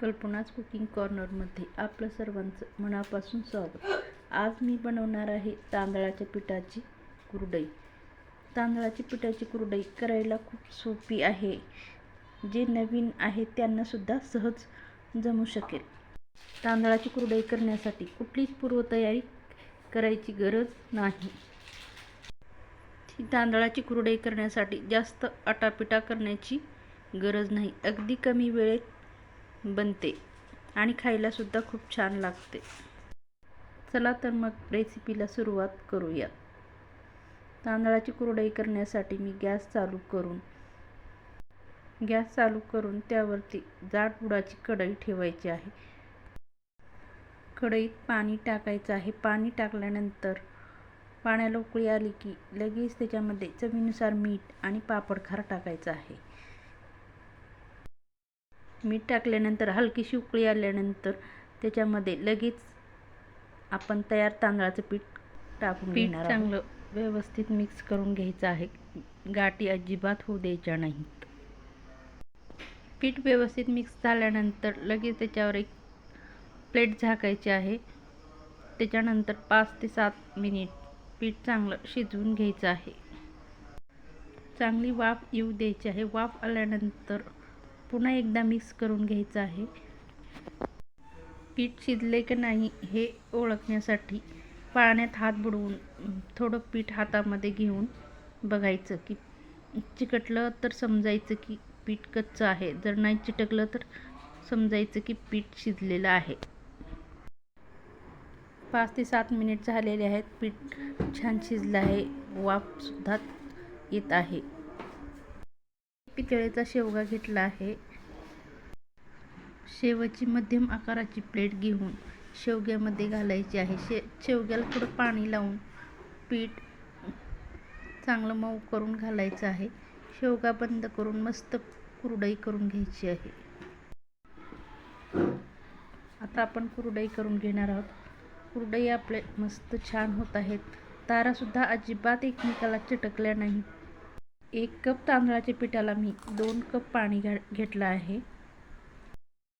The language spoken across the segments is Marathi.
कल्पनाच कुकिंग कॉर्नरमध्ये आपलं सर्वांचं मनापासून स्वागत. आज मी बनवणार आहे तांदळाच्या पिठाची कुरडई. तांदळाची पिठाची कुरडई करायला खूप सोपी आहे. जे नवीन आहे त्यांनासुद्धा सहज जमू शकेल. तांदळाची कुरडई करण्यासाठी कुठलीच पूर्वतयारी करायची गरज नाही. तांदळाची कुरडई करण्यासाठी जास्त आटापिटा करण्याची गरज नाही. अगदी कमी वेळेत बनते आणि खायलासुद्धा खूप छान लागते. चला तर मग रेसिपीला सुरुवात करूया तांदळाची कुरडई करण्यासाठी मी गॅस चालू करून गॅस चालू करून त्यावरती जाड बुडाची कढई ठेवायची आहे. कढईत पाणी टाकायचं आहे. पाणी टाकल्यानंतर पाण्याला उकळी आली की लगेच त्याच्यामध्ये चवीनुसार मीठ आणि पापडखार टाकायचं आहे. मीठ टाकल्यानंतर हलकीशी उकळी आल्यानंतर त्याच्यामध्ये लगेच आपण तयार तांदळाचं पीठ टाकून पीठ चांगलं व्यवस्थित मिक्स करून घ्यायचं आहे. गाठी अजिबात होऊ द्यायच्या नाहीत. पीठ व्यवस्थित मिक्स झाल्यानंतर लगेच त्याच्यावर एक प्लेट झाकायची आहे. त्याच्यानंतर पाच ते सात मिनिट पीठ चांगलं शिजवून घ्यायचं आहे. चांगली वाफ येऊ द्यायची आहे. वाफ आल्यानंतर पुन्हा एकदा मिक्स करून घ्यायचं आहे. पीठ शिजले की नाही हे ओळखण्यासाठी पाण्यात हात बुडवून थोडं पीठ हातामध्ये घेऊन बघायचं की चिकटलं तर समजायचं की पीठ कच्चं आहे. जर नाही चिटकलं तर समजायचं की पीठ शिजलेलं आहे. पाच ते सात मिनिट झालेले आहेत. पीठ छान शिजलं आहे. वाफसुद्धा येत आहे. पितळेचा शेवगा घेतला आहे. शेवची मध्यम आकाराची प्लेट घेऊन शेवग्यामध्ये घालायची आहे. शे शेवग्याला थोडं पाणी लावून पीठ चांगलं मऊ करून घालायचं आहे. शेवगा बंद करून मस्त कुरडई करून घ्यायची आहे. आता आपण कुरडई करून घेणार आहोत. कुरडई आपले मस्त छान होत आहेत. तारासुद्धा अजिबात एकमेकाला चिटकल्या नाही एक कप तांदळाच्या पिठाला मी दोन कप पाणी घा घेतलं आहे.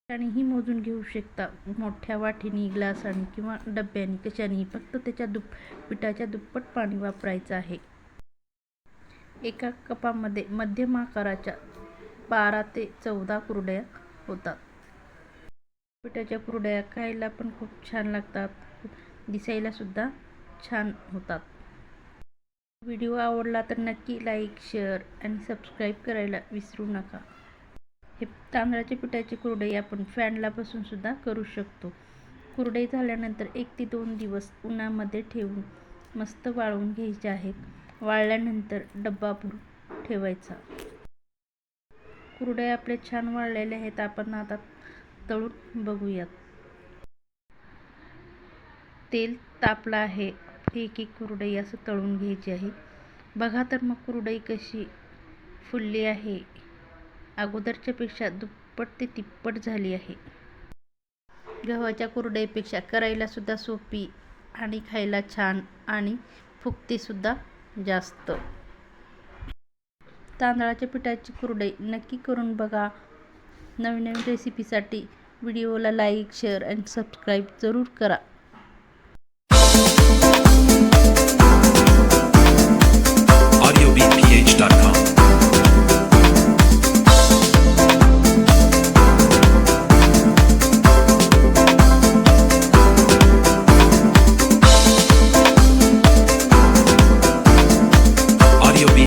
त्यानेही मोजून घेऊ शकता मोठ्या वाठीने ग्लासाने किंवा डब्याने कशाने फक्त त्याच्या दुप पिठाच्या दुप्पट पाणी वापरायचं आहे. एका कपामध्ये मध्यम आकाराच्या बारा ते चौदा कुरड्या होतात. पिठाच्या कुरड्या खायला पण खूप छान लागतात. दिसायलासुद्धा छान होतात. व्हिडिओ आवडला तर नक्की लाईक शेअर आणि सबस्क्राईब करायला विसरू नका. हे तांदळाच्या पिठाची कुरडई आपण फॅनला बसूनसुद्धा करू शकतो. कुरडई झाल्यानंतर एक ते दोन दिवस उन्हामध्ये ठेवून मस्त वाळवून घ्यायचे आहेत वाळल्यानंतर डब्बा भरून ठेवायचा. कुरडया आपले छान वाळलेले आहेत. आपण आता तळून बघूयात. तेल तापलं आहे. एक एक कुरडई असं तळून घ्यायची आहे. बघा तर मग कुरडई कशी फुलली आहे. अगोदरच्यापेक्षा दुप्पट ते तिप्पट झाली आहे. गव्हाच्या कुरडईपेक्षा करायलासुद्धा सोपी आणि खायला छान आणि फुगतेसुद्धा जास्त. तांदळाच्या पिठाची कुरडई नक्की करून बघा. नवीन नवीन रेसिपीसाठी व्हिडिओला लाईक शेअर अँड सबस्क्राईब जरूर करा.